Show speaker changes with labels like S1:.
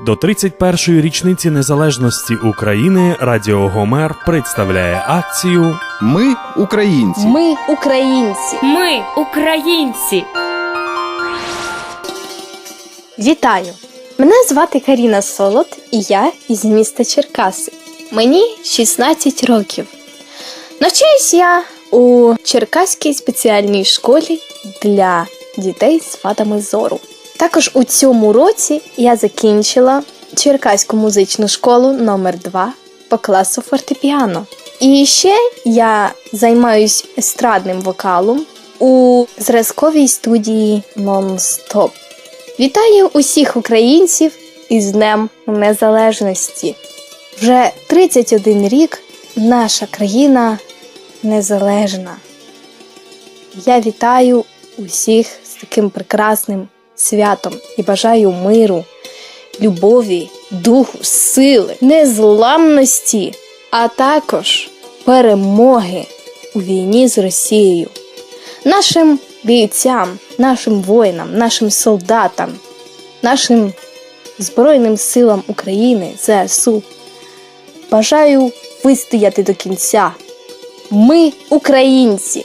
S1: До 31-ї річниці незалежності України Радіо Гомер представляє акцію
S2: Ми українці.
S3: Ми українці.
S4: Ми українці.
S3: Вітаю! Мене звати Каріна Солод, і я із міста Черкаси. Мені 16 років. Навчаюсь я у Черкаській спеціальній школі для дітей з вадами зору. Також у цьому році я закінчила Черкаську музичну школу номер 2 по класу фортепіано. І ще я займаюсь естрадним вокалом у зразковій студії Non-Stop. Вітаю усіх українців із Днем Незалежності. Вже 31 рік наша країна незалежна. Я вітаю усіх з таким прекрасним святом і бажаю миру, любові, духу, сили, незламності, а також перемоги у війні з Росією нашим бійцям, нашим воїнам, нашим солдатам, нашим Збройним силам України ЗСУ. Бажаю вистояти до кінця. Ми українці!